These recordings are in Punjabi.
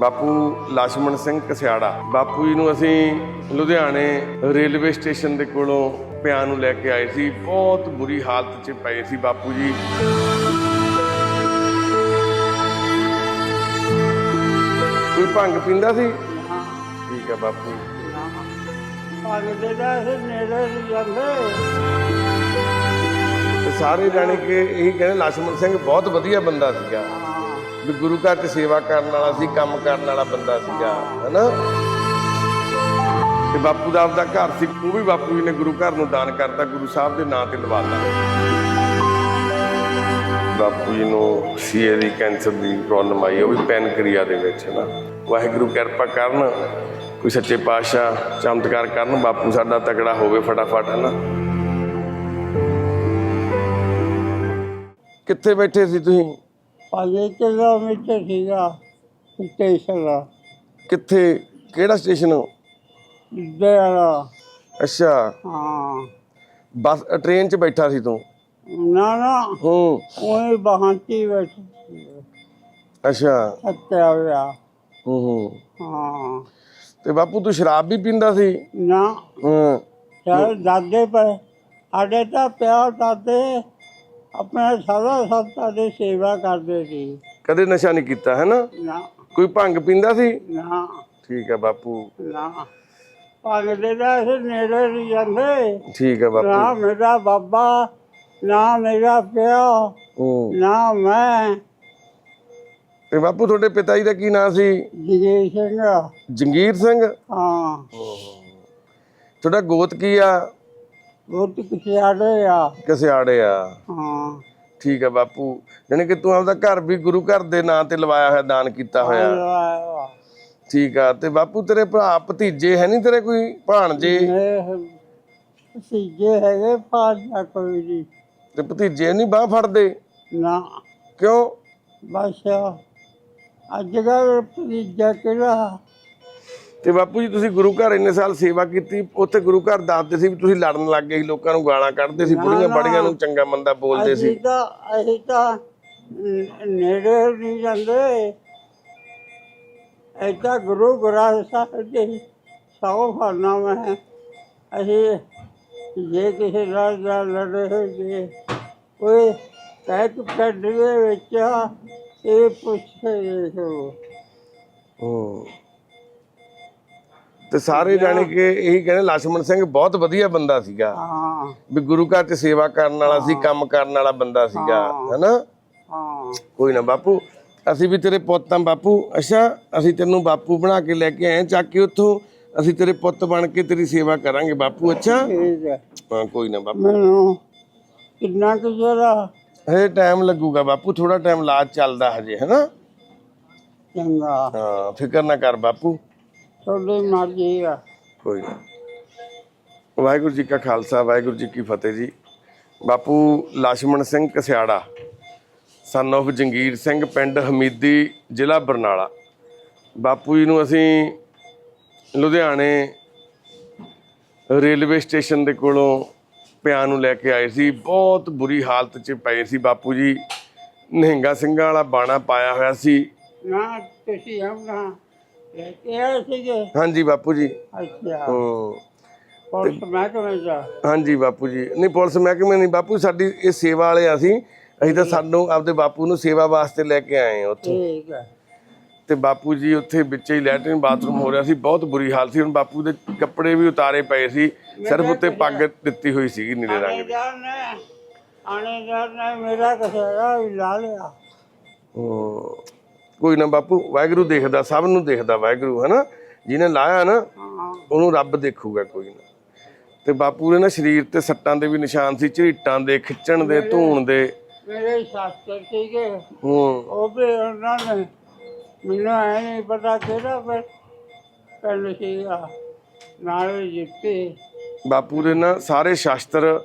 ਬਾਪੂ ਲਾਸ਼ਮਣ ਸਿੰਘ ਕਸਿਆੜਾ। ਬਾਪੂ ਜੀ ਨੂੰ ਅਸੀਂ ਲੁਧਿਆਣੇ ਰੇਲਵੇ ਸਟੇਸ਼ਨ ਦੇ ਕੋਲੋਂ ਪਿਆ ਨੂੰ ਲੈ ਕੇ ਆਏ ਸੀ। ਬਹੁਤ ਬੁਰੀ ਹਾਲਤ 'ਚ ਪਏ ਸੀ ਬਾਪੂ ਜੀ। ਕੋਈ ਭੰਗ ਪੀਂਦਾ ਸੀ? ਠੀਕ ਹੈ ਬਾਪੂ। ਜੀ ਸਾਰੇ ਜਾਣੇ ਕਿ ਇਹ ਕਹਿੰਦੇ ਲਾਸ਼ਮਣ ਸਿੰਘ ਬਹੁਤ ਵਧੀਆ ਬੰਦਾ ਸੀਗਾ। ਵੀ ਗੁਰੂ ਘਰ 'ਚ ਸੇਵਾ ਕਰਨ ਵਾਲਾ ਸੀ, ਕੰਮ ਕਰਨ ਵਾਲਾ ਬੰਦਾ ਸੀਗਾ, ਹੈਨਾ? ਤੇ ਬਾਪੂ ਦਾ ਆਪਦਾ ਘਰ ਸੀ, ਉਹ ਵੀ ਬਾਪੂ ਜੀ ਨੇ ਗੁਰੂ ਘਰ ਨੂੰ ਦਾਨ ਕਰਤਾ, ਗੁਰੂ ਸਾਹਿਬ ਦੇ ਨਾਂ ਤੇ ਲਵਾਤਾ। ਬਾਪੂ ਜੀ ਨੂੰ ਸੀਏ ਦੀ ਕੈਂਸਰ ਦੀ ਪ੍ਰੋਬਲਮ ਆਈ, ਉਹ ਵੀ ਪੈਨਕ੍ਰੀਆ ਦੇ ਵਿੱਚ, ਹਨਾ? ਨਾ ਵਾਹਿਗੁਰੂ ਕਿਰਪਾ ਕਰਨ, ਕੋਈ ਸੱਚੇ ਪਾਤਸ਼ਾਹ ਚਮਤਕਾਰ ਕਰਨ, ਬਾਪੂ ਸਾਡਾ ਤਕੜਾ ਹੋਵੇ ਫਟਾਫਟ, ਹਨਾ? ਕਿੱਥੇ ਬੈਠੇ ਸੀ ਤੁਸੀਂ? ਪੰਜ ਕਿਲੋਮੀਟਰ ਸੀਗਾ ਸਟੇਸ਼ਨ ਦਾ ਕਿੱਥੇ ਕਿਹੜਾ ਸਟੇਸ਼ਨ ਵਾਲਾ ਅੱਛਾ। ਹਾਂ। ਬੱਸ ਟ੍ਰੇਨ 'ਚ ਬੈਠਾ ਸੀ ਤੂੰ? ਨਾ ਨਾ। ਹੂੰ। ਉਹੀ ਬਹਾਂਤੀ ਵਿੱਚ ਅੱਛਾ। ਸੱਤਿਆ ਹੋਇਆ। ਹੂੰ ਹੂੰ। ਹਾਂ। ਤੇ ਬਾਪੂ ਤੂੰ ਸ਼ਰਾਬ ਵੀ ਪੀਂਦਾ ਸੀ? ਨਾ। ਹੂੰ। ਚਾਹੇ ਦਾਦੇ ਪਏ। ਸਾਡੇ ਤਾਂ ਪਿਆ ਦਾਦੇ। ਆਪਣੇ ਸਾਰਾ ਸੱਤਾ ਦੀ ਸੇਵਾ ਕਰਦੇ ਸੀ। ਕਦੇ ਨਸ਼ਾ ਨਹੀਂ ਕੀਤਾ ਹੈ ਨਾ? ਨਾ। ਕੋਈ ਭੰਗ ਪੀਂਦਾ ਸੀ? ਨਾ। ਠੀਕ ਹੈ ਬਾਪੂ। ਨਾ। ਭਾਗਦੇ ਦਾ ਇਹ ਨੇੜੇ ਨਹੀਂ ਜਾਂਦੇ। ਠੀਕ ਹੈ ਬਾਪੂ। ਨਾ ਮੇਰਾ ਬਾਬਾ ਨਾ ਮੇਰਾ ਪਿਓ ਹੂੰ। ਨਾ ਮੈਂ। ਤੇ ਬਾਪੂ ਤੁਹਾਡੇ ਪਿਤਾ ਜੀ ਦਾ ਕੀ ਨਾਂ ਸੀ? ਜਗੇ ਸਿੰਘ। ਜੰਗੀਰ ਸਿੰਘ? ਹਾਂ। ਤੁਹਾਡਾ ਗੋਤ ਕੀ ਆ? ਬਹੁਤ ਕਿਸਿਆੜੇ ਆ। ਕਸਿਆੜੇ ਆ। ਹਾਂ। ਠੀਕ ਹੈ ਬਾਪੂ। ਜਾਣੀ ਕਿ ਤੂੰ ਆਪਦਾ ਘਰ ਵੀ ਗੁਰੂ ਘਰ ਦੇ ਨਾਂ ਤੇ ਲਵਾਇਆ ਹੋਇਆ ਦਾਨ ਕੀਤਾ ਹੋਇਆ। ਠੀਕ ਆ ਤੇ ਬਾਪੂ ਤੇਰੇ ਭਰਾ ਭਤੀਜੇ ਹੈ ਨਹੀਂ ਤੇਰੇ ਕੋਈ ਭਾਣਜੇ? ਇਹ ਸੀਜੇ ਹੈਗੇ ਪਾਜਾ ਕੋਈ ਨਹੀਂ। ਤੇ ਭਤੀਜੇ ਨਹੀਂ ਬਾਹ ਫੜਦੇ? ਨਾ। ਕਿਉਂ? ਬਸ ਅੱਜ ਕੱਲ ਪੀਜਾ ਕਿਹੜਾ? ਤੇ ਬਾਪੂ ਜੀ ਤੁਸੀਂ ਗੁਰੂ ਘਰ ਇੰਨੇ ਸਾਲ ਸੇਵਾ ਕੀਤੀ ਉੱਥੇ ਗੁਰੂ ਘਰ ਦੱਸਦੇ ਸੀ ਵੀ ਤੁਸੀਂ ਲੜਨ ਲੱਗ ਗਏ ਸੀ ਲੋਕਾਂ ਨੂੰ ਗਾਲਾਂ ਕੱਢਦੇ ਸੀ ਬੁੜੀਆਂ ਬੜੀਆਂ ਨੂੰ ਚੰਗਾ ਮੰਦਾ ਬੋਲਦੇ ਸੀ। ਅਸੀਂ ਤਾਂ ਅਸੀਂ ਤਾਂ ਨ- ਨੇੜੇ ਨਹੀਂ ਜਾਂਦੇ। ਐਤਾ ਗੁਰੂ ਗ੍ਰੰਥ ਸਾਹਿਬ ਦੇ ਸੌ ਫਰਨਾ ਮੈਂ ਅਸੀਂ ਜੇ ਕਿਸੇ ਨਾਲ ਨਾਲ ਲੜੇ ਹੋਈਏ ਕੋਈ ਕਹਿ ਕਿ ਪਿੰਡ ਦੇ ਵਿੱਚ ਇਹ ਪੁੱਛੇ ਦੇਖੋ ਹੂੰ। ਤੇ ਸਾਰੇ ਜਾਣੇ ਕਿ ਇਹੀ ਕਹਿੰਦੇ ਲక్ష్మణ ਸਿੰਘ ਬਹੁਤ ਵਧੀਆ ਬੰਦਾ ਸੀਗਾ। ਹਾਂ। ਵੀ ਗੁਰੂ ਘਰ ਤੇ ਸੇਵਾ ਕਰਨ ਵਾਲਾ ਸੀ ਕੰਮ ਕਰਨ ਵਾਲਾ ਬੰਦਾ ਸੀਗਾ ਹੈਨਾ? ਕੋਈ ਨਾ ਬਾਪੂ ਅਸੀਂ ਵੀ ਤੇਰੇ ਪੁੱਤ ਆ ਬਾਪੂ। ਅੱਛਾ ਅਸੀਂ ਤੈਨੂੰ ਬਾਪੂ ਬਣਾ ਕੇ ਲੈ ਕੇ ਆਏ ਚੱਕ ਕੇ ਉੱਥੋਂ। ਅਸੀਂ ਤੇਰੇ ਪੁੱਤ ਬਣ ਕੇ ਤੇਰੀ ਸੇਵਾ ਕਰਾਂਗੇ ਬਾਪੂ ਅੱਛਾ? ਹਾਂ। ਕੋਈ ਨਾ ਬਾਪੂ। ਕਿੰਨਾ ਕੁ ਜ਼ਰਾ ਹਜੇ ਟਾਈਮ ਲੱਗੂਗਾ ਬਾਪੂ ਥੋੜਾ ਟਾਈਮ ਲਾਜ ਚੱਲਦਾ ਹਜੇ ਹੈਨਾ? ਚੰਗਾ। ਹਾਂ ਫਿਕਰ ਨਾ ਕਰ ਬਾਪੂ। ਤੁਹਾਡੇ ਮਰਜ਼ੀ ਆ। ਕੋਈ ਵਾਹਿਗੁਰੂ ਜੀ ਕਾ ਖਾਲਸਾ ਵਾਹਿਗੁਰੂ ਜੀ ਕੀ ਫਤਿਹ ਜੀ। ਬਾਪੂ ਲਾਸ਼ਮਣ ਸਿੰਘ ਕਸਿਆੜਾ ਸਨ of ਜੰਗੀਰ ਸਿੰਘ ਪਿੰਡ ਹਮੀਦੀ ਜ਼ਿਲ੍ਹਾ ਬਰਨਾਲਾ। ਬਾਪੂ ਜੀ ਨੂੰ ਅਸੀਂ ਲੁਧਿਆਣੇ ਰੇਲਵੇ ਸਟੇਸ਼ਨ ਦੇ ਕੋਲੋਂ ਪਿਆ ਨੂੰ ਲੈ ਕੇ ਆਏ ਸੀ। ਬਹੁਤ ਬੁਰੀ ਹਾਲਤ 'ਚ ਪਏ ਸੀ ਬਾਪੂ ਜੀ। ਨਹਿੰਗਾ ਸਿੰਘਾਂ ਵਾਲਾ ਬਾਣਾ ਪਾਇਆ ਹੋਇਆ ਸੀ। ਨਾ ਤੁਸੀਂ ਆਉਣਾ ਸੀਗੇ? ਹਾਂਜੀ ਬਾਪੂ ਜੀ। ਅੱਛਾ। ਹੂੰ। ਪੁਲਿਸ ਮਹਿਕਮੇ ਦਾ? ਹਾਂਜੀ ਬਾਪੂ ਜੀ। ਨਹੀਂ ਪੁਲਿਸ ਮਹਿਕਮੇ ਨਹੀਂ। ਬਾਪੂ ਸਾਡੀ ਇਹ ਸੇਵਾ ਵਾਲੇ ਆ ਅਸੀਂ। ਅਸੀਂ ਤਾਂ ਸਾਨੂੰ ਆਪਦੇ ਬਾਪੂ ਨੂੰ ਸੇਵਾ ਵਾਸਤੇ ਲੈ ਕੇ ਆਏ ਹਾਂ ਉੱਥੇ। ਠੀਕ ਹੈ। ਤੇ ਬਾਪੂ ਜੀ ਉੱਥੇ ਵਿੱਚ ਹੀ ਲੈਟਰਿਨ ਬਾਥਰੂਮ ਹੋ ਰਿਹਾ ਸੀ। ਬਹੁਤ ਬੁਰੀ ਹਾਲਤ ਸੀ। ਹੁਣ ਬਾਪੂ ਦੇ ਕੱਪੜੇ ਵੀ ਉਤਾਰੇ ਪਏ ਸੀ। ਸਿਰਫ ਉੱਤੇ ਪੱਗ ਦਿੱਤੀ ਹੋਈ ਸੀਗੀ ਨੀਲੇ ਰੰਗ ਦੀ। ਨੇ ਆਣੇਦਾਰ ਨੇ ਮੇਰਾ ਕਸੇਰਾ ਵੀ ਲਾ ਲਿਆ। ਹੂੰ। ਕੋਈ ਨਾ ਬਾਪੂ ਵਾਹਿਗੁਰੂ ਦੇਖਦਾ ਸਭ ਨੂੰ ਦੇਖਦਾ ਵਾਹਿਗੁਰੂ ਹਨਾ? ਜਿਹਨੇ ਲਾਇਆ ਨਾ ਉਹਨੂੰ ਰੱਬ ਦੇਖੂਗਾ ਕੋਈ ਨਾ। ਤੇ ਬਾਪੂ ਦੇ ਨਾ ਸਰੀਰ ਤੇ ਸੱਟਾਂ ਦੇ ਵੀ ਨਿਸ਼ਾਨ ਸੀ ਝਰੀਟਾਂ ਦੇ ਖਿੱਚਣ ਦੇ ਧੂਣ ਦੇ। ਮੇਰੇ ਸ਼ਾਸਤਰ ਸੀਗੇ। ਹੂੰ। ਉਹ ਵੀ ਉਹਨਾਂ ਨੇ ਮੈਨੂੰ ਐ ਨਹੀਂ ਪਤਾ ਕਿਹੜਾ ਪਰ ਪਿੰਡ ਸੀਗਾ ਨਾਲੇ ਜਿੱਤੇ। ਬਾਪੂ ਦੇ ਨਾ ਸਾਰੇ ਸ਼ਾਸਤਰ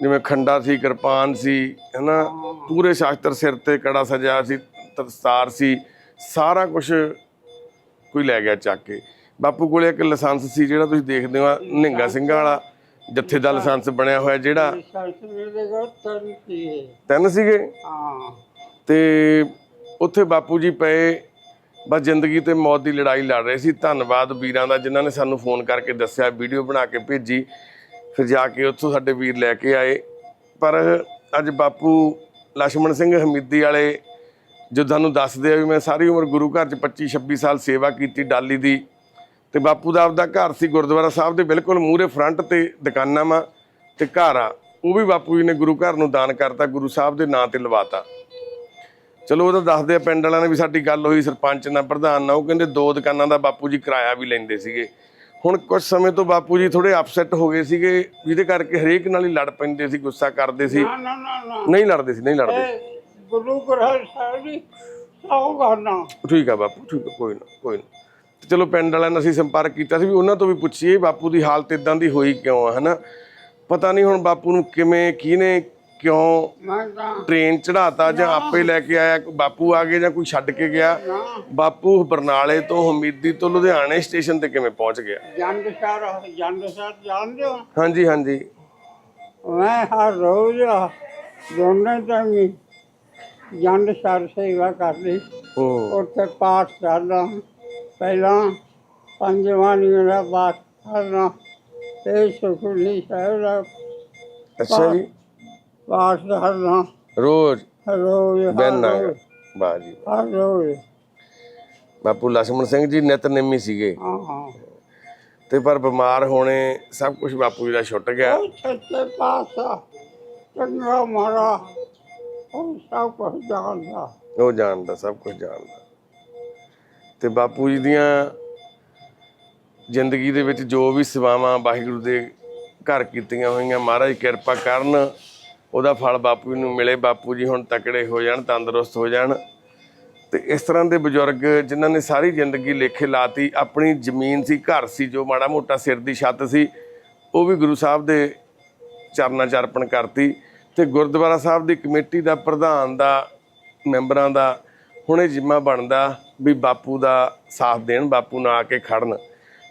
ਜਿਵੇਂ ਖੰਡਾ ਸੀ ਕਿਰਪਾਨ ਸੀ ਹਨਾ? ਪੂਰੇ ਸ਼ਾਸਤਰ ਸਿਰ ਤੇ ਕੜਾ ਸਜਿਆ ਸੀ ਦਸਤਾਰ ਸੀ ਸਾਰਾ ਕੁਝ ਕੋਈ ਲੈ ਗਿਆ ਚੱਕ ਕੇ। ਬਾਪੂ ਕੋਲੇ ਇੱਕ ਲਾਇਸੈਂਸ ਸੀ ਜਿਹੜਾ ਤੁਸੀਂ ਦੇਖਦੇ ਹੋ ਨਿੰਗਾ ਸਿੰਘਾਂ ਵਾਲਾ ਜੱਥੇ ਦਾ ਲਾਇਸੈਂਸ ਬਣਿਆ ਹੋਇਆ ਜਿਹੜਾ ਤਿੰਨ ਸੀਗੇ? ਹਾਂ। ਤੇ ਉੱਥੇ ਬਾਪੂ ਜੀ ਪਏ ਬਸ ਜ਼ਿੰਦਗੀ ਤੇ ਮੌਤ ਦੀ ਲੜਾਈ ਲੜ ਰਹੇ ਸੀ। ਧੰਨਵਾਦ ਵੀਰਾਂ ਦਾ ਜਿਨ੍ਹਾਂ ਨੇ ਸਾਨੂੰ ਫੋਨ ਕਰਕੇ ਦੱਸਿਆ ਵੀਡੀਓ ਬਣਾ ਕੇ ਭੇਜੀ। ਫਿਰ ਜਾ ਕੇ ਉੱਥੋਂ ਸਾਡੇ ਵੀਰ ਲੈ ਕੇ ਆਏ। ਪਰ ਅੱਜ ਬਾਪੂ ਲక్ష్మణ ਸਿੰਘ ਹਮੀਦੀ ਵਾਲੇ ਜੋ ਤੁਹਾਨੂੰ ਦੱਸਦੇ ਆ ਵੀ ਮੈਂ ਸਾਰੀ ਉਮਰ ਗੁਰੂ ਘਰ 'ਚ 25 26 ਸਾਲ ਸੇਵਾ ਕੀਤੀ ਡਾਲੀ ਦੀ। ਤੇ ਬਾਪੂ ਦਾ ਆਪਦਾ ਘਰ ਸੀ ਗੁਰਦੁਆਰਾ ਸਾਹਿਬ ਦੇ ਬਿਲਕੁਲ ਮੂਹਰੇ ਫਰੰਟ ਤੇ ਦੁਕਾਨਾਂ ਵਾ ਤੇ ਘਰ ਆ। ਉਹ ਵੀ ਬਾਪੂ ਜੀ ਨੇ ਗੁਰੂ ਘਰ ਨੂੰ ਦਾਨ ਕਰਤਾ ਗੁਰੂ ਸਾਹਿਬ ਦੇ ਨਾਂ ਤੇ ਲਵਾਤਾ। ਚਲੋ ਉਹ ਤਾਂ ਦੱਸਦੇ ਆ ਪਿੰਡ ਵਾਲਿਆਂ ਨੇ ਵੀ ਸਾਡੀ ਗੱਲ ਹੋਈ ਸਰਪੰਚ ਨਾਲ ਪ੍ਰਧਾਨ ਨਾਲ। ਉਹ ਕਹਿੰਦੇ ਦੋ ਦੁਕਾਨਾਂ ਦਾ ਬਾਪੂ ਜੀ ਕਿਰਾਇਆ ਵੀ ਲੈਂਦੇ ਸੀਗੇ। ਹੁਣ ਕੁਝ ਸਮੇਂ ਤੋਂ ਬਾਪੂ ਜੀ ਥੋੜੇ ਅਪਸੈਟ ਹੋ ਗਏ ਸੀਗੇ ਜਿਹਦੇ ਕਰਕੇ ਹਰੇਕ ਨਾਲ ਹੀ ਲੜ ਪੈਂਦੇ ਸੀ ਗੁੱਸਾ ਕਰਦੇ ਸੀ। ਨਹੀਂ ਲੜਦੇ ਸੀ ਨਹੀਂ ਲੜਦੇ ਗੁਰੂ ਗ੍ਰੰਥ ਸਾਹਿਬ ਦੀ ਸੌ ਕਰਨਾ ਠੀਕ ਆ ਬਾਪੂ ਠੀਕ ਆ ਕੋਈ ਨਾ ਕੋਈ ਨਾ। ਤੇ ਚਲੋ ਪਿੰਡ ਵਾਲਿਆਂ ਨਾਲ ਅਸੀਂ ਸੰਪਰਕ ਕੀਤਾ ਸੀ ਵੀ ਉਹਨਾਂ ਤੋਂ ਵੀ ਪੁੱਛੀਏ ਬਾਪੂ ਦੀ ਹਾਲਤ ਇਦਾਂ ਦੀ ਹੋਈ ਕਿਉਂ ਆ ਹਨਾ? ਪਤਾ ਨਹੀਂ ਹੁਣ ਬਾਪੂ ਨੂੰ ਕਿਵੇਂ ਕਿਹਨੇ ਕਿਉਂ ਮੈਂ ਤਾਂ ਟ੍ਰੇਨ ਚੜਾਤਾ ਜਾਂ ਆਪੇ ਲੈ ਕੇ ਆਇਆ ਕੋਈ ਬਾਪੂ ਆ ਗਏ ਜਾਂ ਕੋਈ ਛੱਡ ਕੇ ਗਿਆ? ਬਾਪੂ ਬਰਨਾਲੇ ਤੋਂ ਹਮੀਦੀ ਤੋਂ ਲੁਧਿਆਣੇ ਸਟੇਸ਼ਨ ਤੇ ਕਿਵੇਂ ਪਹੁੰਚ ਗਿਆ? ਜੰਡ ਸਰ ਜੰਡ ਸਰ ਜਾਣਦੇ ਹੋ? ਹਾਂਜੀ ਹਾਂਜੀ। ਮੈਂ ਹਰ ਰੋਜ਼ ਦੋਨੇ ਟਾਈਮ ਜੰਡ ਸਰ ਸੇਵਾ ਕਰਦੀ। ਹੂੰ। ਉੱਥੇ ਪਾਠ ਕਰਦਾ। ਪਹਿਲਾਂ ਪੰਜ ਦਾ ਪਾਠ ਕਰਨਾ ਤੇ ਸੁਖਨੀ ਸਾਹਿਬ ਦਾ ਅੱਛਾ ਜੀ। ਪਾਠ ਕਰਨਾ ਰੋਜ਼? ਰੋਜ਼ ਬੈਨਾ ਵਾਹ ਜੀ ਬਾਪੂ ਲਛਮਣ ਸਿੰਘ ਜੀ ਨਿਤ ਨਿਤਨੇਮੀ ਸੀਗੇ। ਹਾਂ ਹਾਂ। ਤੇ ਪਰ ਬਿਮਾਰ ਹੋਣੇ ਸਭ ਕੁਝ ਬਾਪੂ ਜੀ ਦਾ ਛੁੱਟ ਗਿਆ। ਸੱਚੇ ਪਾਤਸ਼ਾਹ ਚੰਗਾ ਮਾਰਾ ਉਹ ਸਭ ਕੁਝ ਜਾਣਦਾ। ਉਹ ਜਾਣਦਾ, ਸਭ ਕੁਝ ਜਾਣਦਾ। ਤੇ ਬਾਪੂ ਜੀ ਦੀਆਂ ਜ਼ਿੰਦਗੀ ਦੇ ਵਿੱਚ ਜੋ ਵੀ ਸੇਵਾਵਾਂ ਵਾਹਿਗੁਰੂ ਦੇ ਘਰ ਕੀਤੀਆਂ ਹੋਈਆਂ, ਮਹਾਰਾਜ ਕਿਰਪਾ ਕਰਨ, ਉਹਦਾ ਫਲ ਬਾਪੂ ਜੀ ਨੂੰ ਮਿਲੇ। ਬਾਪੂ ਜੀ ਹੁਣ ਤਕੜੇ ਹੋ ਜਾਣ, ਤੰਦਰੁਸਤ ਹੋ ਜਾਣ। ਤੇ ਇਸ ਤਰ੍ਹਾਂ ਦੇ ਬਜ਼ੁਰਗ ਜਿਨ੍ਹਾਂ ਨੇ ਸਾਰੀ ਜ਼ਿੰਦਗੀ ਲੇਖੇ ਲਾਤੀ, ਆਪਣੀ ਜ਼ਮੀਨ ਸੀ, ਘਰ ਸੀ, ਜੋ ਮਾੜਾ ਮੋਟਾ ਸਿਰ ਦੀ ਛੱਤ ਸੀ, ਉਹ ਵੀ ਗੁਰੂ ਸਾਹਿਬ ਦੇ ਚਰਨਾਂ 'ਚ ਅਰਪਣ ਕਰਤੀ। ਤੇ ਗੁਰਦੁਆਰਾ ਸਾਹਿਬ ਦੀ ਕਮੇਟੀ ਦਾ ਪ੍ਰਧਾਨ ਦਾ ਮੈਂਬਰਾਂ ਦਾ ਹੁਣ ਇਹ ਜਿੰਮਾ ਬਣਦਾ ਵੀ ਬਾਪੂ ਦਾ ਸਾਥ ਦੇਣ ਬਾਪੂ ਨਾਲ ਆ ਕੇ ਖੜਨ।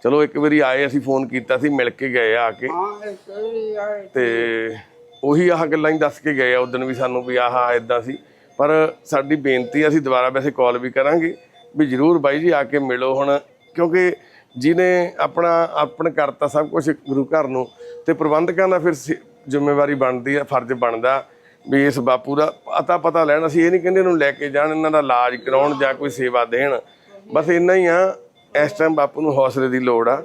ਚਲੋ ਇੱਕ ਵਾਰੀ ਆਏ ਅਸੀਂ ਫੋਨ ਕੀਤਾ ਸੀ ਮਿਲ ਕੇ ਗਏ ਆ ਕੇ। ਤੇ ਉਹੀ ਆਹ ਗੱਲਾਂ ਹੀ ਦੱਸ ਕੇ ਗਏ ਆ ਉਦੋਂ ਵੀ ਸਾਨੂੰ ਵੀ ਆਹ ਇਦਾਂ ਸੀ। ਪਰ ਸਾਡੀ ਬੇਨਤੀ ਅਸੀਂ ਦੁਬਾਰਾ ਵੈਸੇ ਕਾਲ ਵੀ ਕਰਾਂਗੇ ਵੀ ਜਰੂਰ ਬਾਈ ਜੀ ਆ ਕੇ ਮਿਲੋ ਹੁਣ। ਕਿਉਂਕਿ ਜਿਹਨੇ ਆਪਣਾ ਆਪਣ ਕਰਤਾ ਸਭ ਕੁਝ ਗੁਰੂ ਘਰ ਨੂੰ ਤੇ ਪ੍ਰਬੰਧਕਾਂ ਦਾ ਫਿਰ ਜ਼ਿੰਮੇਵਾਰੀ ਬਣਦੀ ਆ ਫਰਜ਼ ਬਣਦਾ ਵੀ ਇਸ ਬਾਪੂ ਦਾ ਅਤਾ ਪਤਾ ਲੈਣ, ਅਸੀਂ ਇਹ ਨਹੀਂ ਕਹਿੰਦੇ ਇਹਨੂੰ ਲੈ ਕੇ ਜਾਣ, ਇਹਨਾਂ ਦਾ ਇਲਾਜ ਕਰਾਉਣ ਜਾਂ ਕੋਈ ਸੇਵਾ ਦੇਣ। ਬਸ ਇੰਨਾ ਹੀ ਆ, ਇਸ ਟਾਈਮ ਬਾਪੂ ਨੂੰ ਹੌਸਲੇ ਦੀ ਲੋੜ ਆ।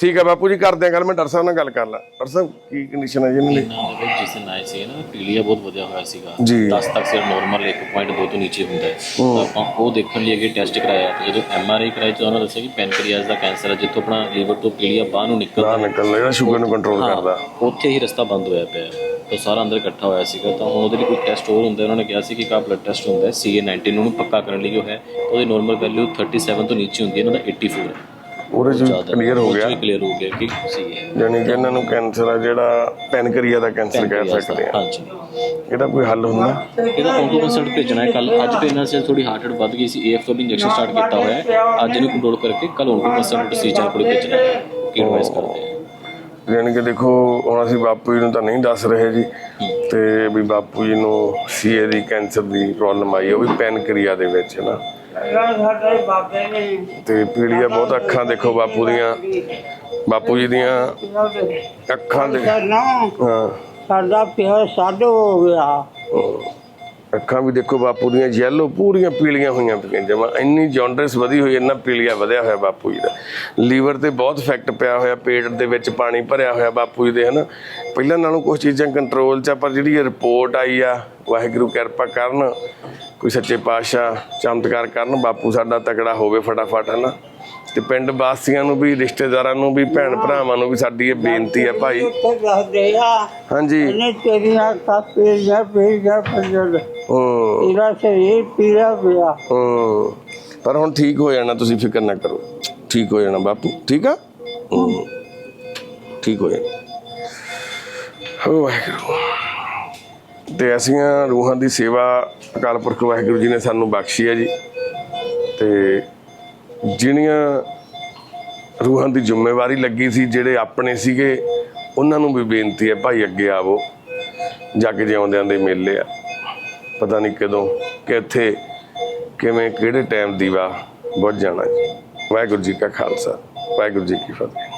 ਠੀਕ ਆ ਬਾਪੂ ਜੀ ਕਰਦੇ ਆ ਗੱਲ ਮੈਂ ਡਾਕਟਰ ਸਾਹਿਬ ਨਾਲ ਗੱਲ ਕਰ ਲਾਂ। ਡਾਕਟਰ ਸਾਹਿਬ ਕੀ ਕੰਡੀਸ਼ਨ ਹੈ ਜੀ ਇਹਨਾਂ ਦੀ? ਵਿੱਚ ਜਿਸ ਦਿਨ ਆਏ ਸੀ ਨਾ ਪੀਲੀਆ ਬਹੁਤ ਵਧਿਆ ਹੋਇਆ ਸੀਗਾ। ਜੀ। 10 ਤੱਕ ਸਿਰ ਨਾਰਮਲ 1.2 ਤੋਂ ਨੀਚੇ ਹੁੰਦਾ ਹੈ। ਤਾਂ ਆਪਾਂ ਉਹ ਦੇਖਣ ਲਈ ਅੱਗੇ ਟੈਸਟ ਕਰਾਇਆ। ਤੇ ਜਦੋਂ ਐਮ ਆਰ ਆਈ ਕਰਾਈ ਤਾਂ ਉਹਨਾਂ ਦੱਸਿਆ ਕਿ ਪੈਨਕ੍ਰੀਆਸ ਦਾ ਕੈਂਸਰ ਹੈ ਜਿੱਥੋਂ ਆਪਣਾ ਲੀਵਰ ਤੋਂ ਪੀਲੀਆ ਬਾਹਰ ਨੂੰ ਨਿਕਲਦਾ ਬਾਹਰ ਨਿਕਲ ਜਿਹੜਾ ਸ਼ੂਗਰ ਨੂੰ ਕੰਟਰੋਲ ਕਰਦਾ। ਉੱਥੇ ਹੀ ਰਸਤਾ ਬੰਦ ਹੋਇਆ ਪਿਆ ਹੈ। ਤਾਂ ਸਾਰਾ ਅੰਦਰ ਇਕੱਠਾ ਹੋਇਆ ਸੀਗਾ। ਤਾਂ ਹੁਣ ਉਹਦੇ ਲਈ ਕੋਈ ਟੈਸਟ ਹੋਰ ਹੁੰਦਾ ਹੈ। ਉਹਨਾਂ ਨੇ ਕਿਹਾ ਸੀ ਕਿ ਕਾ ਬਲੱਡ ਟੈਸਟ ਹੁੰਦਾ ਹੈ CA19 ਉਹਨੂੰ ਪੱਕਾ ਕਰਨ ਲਈ ਜੋ ਹੈ। ਉਹਦੀ ਨਾਰਮਲ ਵੈਲਿਊ 37 ਤੋਂ ਨੀਚੇ ਹੁੰਦੀ ਹੈ ਇਹਨਾਂ ਦਾ 84 ਹੈ। ਉਹਦੇ ਚ ਕਲੀਅਰ ਹੋ ਗਿਆ। ਕਲੀਅਰ ਹੋ ਗਿਆ ਕਿ CA ਯਾਨੀ ਕਿ ਇਹਨਾਂ ਨੂੰ ਕੈਂਸਰ ਆ ਜਿਹੜਾ ਪੈਨਕਰੀਆ ਦਾ ਕੈਂਸਰ ਕਹਿ ਸਕਦੇ ਆ। ਹਾਂਜੀ। ਇਹਦਾ ਕੋਈ ਹੱਲ ਹੁੰਦਾ? ਇਹਦਾ ਕੰਟਰੋਲ ਕੰਸਲਟ ਭੇਜਣਾ ਹੈ। ਕੱਲ ਅੱਜ ਤੇ ਇਹਨਾਂ ਸੇ ਥੋੜੀ ਹਾਰਟ ਰੇਟ ਵੱਧ ਗਈ ਸੀ। ਏਐਫ ਤੋਂ ਵੀ ਇੰਜੈਕਸ਼ਨ ਸਟਾਰਟ ਕੀਤਾ ਹੋਇਆ ਹੈ। ਅੱਜ ਇਹਨੂੰ ਕੰਟਰੋਲ ਕਰਕੇ ਕੱਲ ਕੰਟਰੋਲ ਕੰਸਲਟ ਪ੍ਰੋਸੀਜਰ ਕੋਲ ਭੇਜਣਾ ਹੈ। ਕੀ ਐਡਵਾਈਸ ਕਰਦੇ ਆ? ਯਾਨੀ ਕਿ ਦੇਖੋ ਹੁਣ ਅਸੀਂ ਬਾਪੂ ਜੀ ਨੂੰ ਤਾਂ ਨਹੀਂ ਦੱਸ ਰਹੇ ਜੀ। ਤੇ ਵੀ ਬਾਪੂ ਜੀ ਨੂੰ ਸੀਏ ਦੀ ਕੈਂਸਰ ਦੀ ਪ੍ਰੋਬਲਮ ਆਈ ਉਹ ਵੀ ਪੈਨਕਰੀਆ ਦੇ ਵਿੱਚ ਨਾ। ਤੇ ਪੀੜੀਆਂ ਬਹੁਤ ਅੱਖਾਂ ਦੇਖੋ ਬਾਪੂ ਦੀਆਂ। ਬਾਪੂ ਜੀ ਦੀਆਂ ਅੱਖਾਂ ਦੇ ਹਾਂ ਸਾਡਾ ਪਿਓ ਸਾਡੋ ਹੋ ਗਿਆ। ਅੱਖਾਂ ਵੀ ਦੇਖੋ ਬਾਪੂ ਦੀਆਂ ਯੈਲੋ ਪੂਰੀਆਂ ਪੀਲੀਆਂ ਹੋਈਆਂ ਪਈਆਂ, ਜਮਾ ਇੰਨੀ ਜੌਂਡਰਸ ਵਧੀ ਹੋਈ, ਇੰਨਾ ਪੀਲੀਆ ਵਧਿਆ ਹੋਇਆ ਬਾਪੂ ਜੀ ਦਾ। ਲੀਵਰ ਤੇ ਬਹੁਤ ਇਫੈਕਟ ਪਿਆ ਹੋਇਆ, ਪੇਟ ਦੇ ਵਿੱਚ ਪਾਣੀ ਭਰਿਆ ਹੋਇਆ ਬਾਪੂ ਜੀ ਦੇ, ਹਨਾ। ਪਹਿਲਾਂ ਨਾਲੋਂ ਕੁਝ ਚੀਜ਼ਾਂ ਕੰਟਰੋਲ 'ਚ ਆ, ਪਰ ਜਿਹੜੀ ਇਹ ਰਿਪੋਰਟ ਆਈ ਆ, ਵਾਹਿਗੁਰੂ ਕਿਰਪਾ ਕਰਨ, ਕੋਈ ਸੱਚੇ ਪਾਤਸ਼ਾਹ ਚਮਤਕਾਰ ਕਰਨ, ਬਾਪੂ ਸਾਡਾ ਤਕੜਾ ਹੋਵੇ ਫਟਾਫਟ, ਹਨਾ। ਤੇ ਪਿੰਡ ਵਾਸੀਆਂ ਨੂੰ ਵੀ ਰਿਸ਼ਤੇਦਾਰਾਂ ਨੂੰ ਵੀ ਭੈਣ ਭਰਾਵਾਂ ਨੂੰ ਵੀ ਸਾਡੀ ਇਹ ਬੇਨਤੀ ਹੈ ਭਾਈ। ਆ। ਹਾਂਜੀ। ਇਹਨੇ ਤੇਰੀਆਂ ਕਾਪੀਆਂ ਪੀੜੀਆਂ ਪੰਜਲ ਹੂੰ। ਤੇਰਾ ਸਰੀਰ ਪੀੜਾ ਪਿਆ। ਹੂੰ। ਪਰ ਹੁਣ ਠੀਕ ਹੋ ਜਾਣਾ ਤੁਸੀਂ ਫਿਕਰ ਨਾ ਕਰੋ। ਠੀਕ ਹੋ ਜਾਣਾ ਬਾਪੂ ਠੀਕ ਆ? ਹੂੰ। ਠੀਕ ਹੋ ਜਾਣਾ। ਹੋ ਵਾਹਿਗੁਰੂ। ਤੇ ਅਸੀਂ ਰੂਹਾਂ ਦੀ ਸੇਵਾ ਅਕਾਲ ਪੁਰਖ ਵਾਹਿਗੁਰੂ ਜੀ ਨੇ ਸਾਨੂੰ ਬਖਸ਼ੀ ਹੈ ਜੀ। ਤੇ ਜਿਹੜੀਆਂ ਰੂਹਾਂ ਦੀ ਜ਼ਿੰਮੇਵਾਰੀ ਲੱਗੀ ਸੀ, ਜਿਹੜੇ ਆਪਣੇ ਸੀਗੇ, ਉਹਨਾਂ ਨੂੰ ਵੀ ਬੇਨਤੀ ਹੈ, ਭਾਈ ਅੱਗੇ ਆਵੋ, ਜਾ ਕੇ ਜਿਉਂਦਿਆਂ ਦੇ ਮੇਲੇ ਆ। ਪਤਾ ਨਹੀਂ ਕਦੋਂ, ਕਿ ਇੱਥੇ ਕਿਵੇਂ, ਕਿਹੜੇ ਟਾਈਮ ਦੀਵਾ ਬੁੱਝ ਜਾਣਾ ਜੀ। ਵਾਹਿਗੁਰੂ ਜੀ ਕਾ ਖਾਲਸਾ, ਵਾਹਿਗੁਰੂ ਜੀ ਕੀ ਫਤਿਹ।